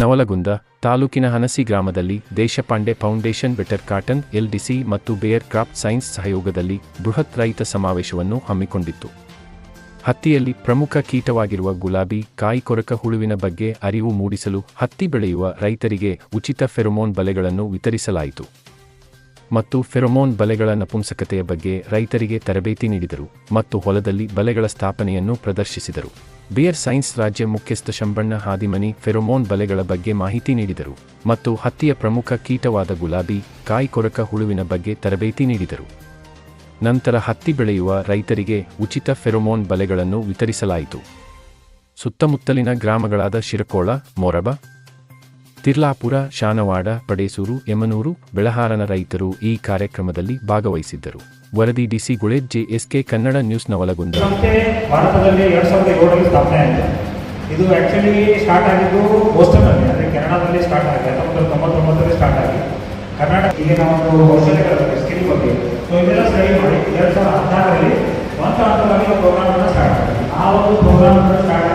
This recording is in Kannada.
ನವಲಗುಂದ ತಾಲೂಕಿನ ಹನಸಿ ಗ್ರಾಮದಲ್ಲಿ Deshpande foundation better cotton LDC ಮತ್ತು ಬೇಯರ್ ಕ್ರಾಫ್ಟ್ ಸೈನ್ಸ್ ಸಹಯೋಗದಲ್ಲಿ ಬೃಹತ್ ರೈತ ಸಮಾವೇಶವನ್ನು ಹಮ್ಮಿಕೊಂಡಿತ್ತು. ಹತ್ತಿಯಲ್ಲಿ ಪ್ರಮುಖ ಕೀಟವಾಗಿರುವ ಗುಲಾಬಿ, ಕಾಯಿ ಕೊರಕ ಹುಳುವಿನ ಬಗ್ಗೆ ಅರಿವು ಮೂಡಿಸಲು ಹತ್ತಿ ಬೆಳೆಯುವ ರೈತರಿಗೆ ಉಚಿತ ಫೆರೋಮೋನ್ ಬಲೆಗಳನ್ನು ವಿತರಿಸಲಾಯಿತು. ಮತ್ತು ಫೆರೋಮೋನ್ ಬಲೆಗಳ ನಪುಂಸಕತೆಯ ಬಗ್ಗೆ ರೈತರಿಗೆ ತರಬೇತಿ ನೀಡಿದರು ಮತ್ತು ಹೊಲದಲ್ಲಿ ಬಲೆಗಳ ಸ್ಥಾಪನೆಯನ್ನು ಪ್ರದರ್ಶಿಸಿದರು. ಬಿಯರ್ ಸೈನ್ಸ್ ರಾಜ್ಯ ಮುಖ್ಯಸ್ಥ ಶಂಬಣ್ಣ ಹಾದಿಮನಿ ಫೆರೋಮೋನ್ ಬಲೆಗಳ ಬಗ್ಗೆ ಮಾಹಿತಿ ನೀಡಿದರು ಮತ್ತು ಹತ್ತಿಯ ಪ್ರಮುಖ ಕೀಟವಾದ ಗುಲಾಬಿ ಕಾಯಿಕೊರಕ ಹುಳುವಿನ ಬಗ್ಗೆ ತರಬೇತಿ ನೀಡಿದರು. ನಂತರ ಹತ್ತಿ ಬೆಳೆಯುವ ರೈತರಿಗೆ ಉಚಿತ ಫೆರೋಮೋನ್ ಬಲೆಗಳನ್ನು ವಿತರಿಸಲಾಯಿತು. ಸುತ್ತಮುತ್ತಲಿನ ಗ್ರಾಮಗಳಾದ ಶಿರಕೋಳ, ಮೊರಬ ತಿರ್ಲಾಪುರ, ಶಾನವಾಡ, ಪಡೇಸೂರು, ಯಮನೂರು ಬೆಳಹಾರನ ರೈತರು ಈ ಕಾರ್ಯಕ್ರಮದಲ್ಲಿ ಭಾಗವಹಿಸಿದ್ದರು. ವರದಿ ಡಿಸಿ ಗುಳೆ ಜೆಎಸ್ಕೆ ಕನ್ನಡ ನ್ಯೂಸ್ ನವಲಗುಂದ. ಸಂಸ್ಥೆ ಭಾರತದಲ್ಲಿ ಎರಡು ಸಾವಿರದ ಏಳರಲ್ಲಿ ಸ್ಥಾಪನೆ ಆಗಿದೆ. ಇದು ಆ್ಯಕ್ಚುಲಿ ಸ್ಟಾರ್ಟ್ ಆಗಿದ್ದು ಬೋಸ್ಟನ್ನಲ್ಲಿ ಅಂದರೆ ಕೆನಡಾದಲ್ಲಿ ಸ್ಟಾರ್ಟ್ ಆಗಿದೆ. ಹತ್ತೊಂಬತ್ತು ತೊಂಬತ್ತೊಂಬತ್ತರಲ್ಲಿ ಸ್ಟಾರ್ಟ್ ಆಗಿ ಕರ್ನಾಟಕ ಈಗ ನಾವು ಕೌಶಲ್ಯಗಳ ಬಗ್ಗೆ ಸ್ಕಿಲ್ ಬಗ್ಗೆ. ಸೊ ಇದೆಲ್ಲ ಸ್ಟಡಿ ಮಾಡಿ, ಎರಡು ಸಾವಿರದ ಹದಿನಾರರಲ್ಲಿ ಒಂದು ಹಂತದಲ್ಲಿ ಪ್ರೋಗ್ರಾಮನ್ನು ಸ್ಟಾರ್ಟ್ ಆಗಿದೆ ಆ ಒಂದು ಪ್ರೋಗ್ರಾಮನ್ನು ಸ್ಟಾರ್ಟ್